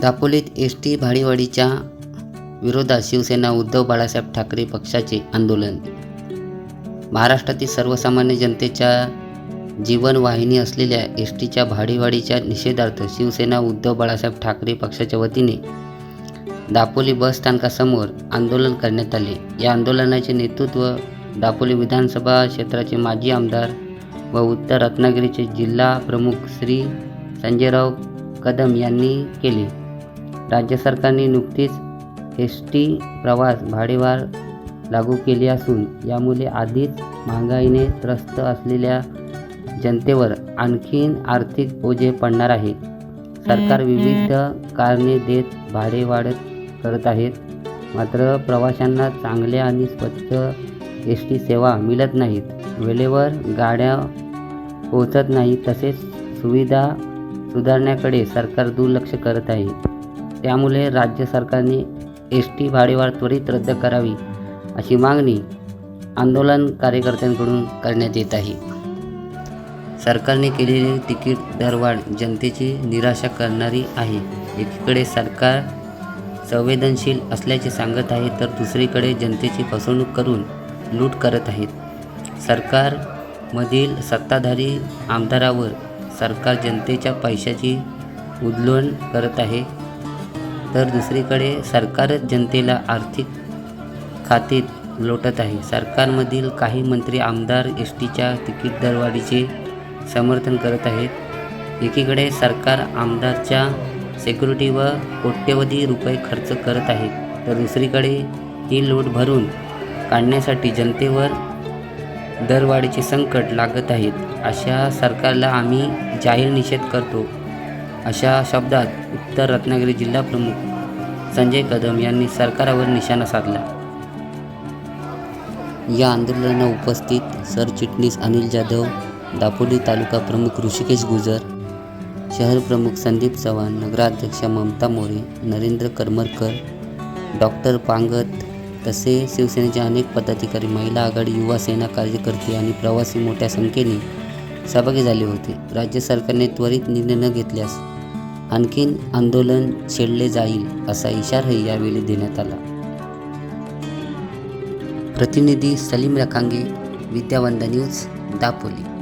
दापोलीत S T भाडीवाडीच्या विरोधात शिवसेना उद्धव बाळासाहेब ठाकरे पक्षाचे आंदोलन. महाराष्ट्रातील सर्वसामान्य जनतेच्या जीवनवाहिनी असलेल्या एस टीच्या भाडीवाडीच्या निषेधार्थ शिवसेना उद्धव बाळासाहेब ठाकरे पक्षाच्या वतीने दापोली बस स्थानकासमोर आंदोलन करण्यात आले. या आंदोलनाचे नेतृत्व दापोली विधानसभा क्षेत्राचे माजी आमदार व उत्तर रत्नागिरीचे जिल्हा प्रमुख श्री संजयराव कदम यांनी केले. राज्य सरकारने नुकतीच एस टी प्रवास भाडेवाढ लागू केली असून यामुळे आधीच महागाईने त्रस्त असलेल्या जनतेवर आणखीन आर्थिक ओझे पडणार आहे. सरकार विविध कारणे देत भाडे वाढत करत आहेत. मात्र प्रवाशांना चांगल्या आणि स्वच्छ एस टी सेवा मिळत नाहीत. वेळेवर गाड्या पोहोचत नाही तसेच सुविधा सुधारण्याकडे सरकार दुर्लक्ष करत आहे. त्यामुळे राज्य सरकारने एस टी भाडेवाढ त्वरित रद्द करावी अशी मागणी आंदोलन कार्यकर्त्यांकडून करण्यात येत आहे. सरकारने केलेली तिकीट दरवाढ जनतेची निराशा करणारी आहे. एकीकडे सरकार संवेदनशील असल्याचे सांगत आहे तर दुसरीकडे जनतेची फसवणूक करून लूट करत आहेत. सरकारमधील सत्ताधारी आमदारावर सरकार जनतेच्या पैशाची उधळण करत आहे. तर दुसरीकडे सरकारच जनतेला आर्थिक खात्यात लोटत आहे. सरकारमधील काही मंत्री आमदार एस टीच्या तिकीट दरवाढीचे समर्थन करत आहेत. एकीकडे सरकार आमदारच्या सिक्युरिटीवर कोट्यवधी रुपये खर्च करत आहे तर दुसरीकडे ही लूट भरून काढण्यासाठी जनतेवर दरवाढीचे संकट लागत आहेत. अशा सरकारला आम्ही जाहीर निषेध करतो. अशा शब्दात उत्तर रत्नागिरी जिल्हा प्रमुख संजय कदम यांनी सरकारावर निशाणा साधला. या आंदोलनाला उपस्थित सरचिटणीस अनिल जाधव दापोली तालुका प्रमुख ऋषिकेश गुजर शहर प्रमुख संदीप चव्हाण नगराध्यक्ष ममता मोरे नरेंद्र करमरकर डॉक्टर पांगत तसे शिवसेनेचे अनेक पदाधिकारी महिला आघाडी युवा सेना कार्यकर्ते आणि प्रवासी मोठ्या संख्येने सहभागी झाले होते. राज्य सरकारने त्वरित निर्णय न घेतल्यास आणखीन आंदोलन छेडले जाईल असा इशाराही यावेळी देण्यात आला. प्रतिनिधी सलीम रखांगे विद्यावंदा न्यूज दापोली.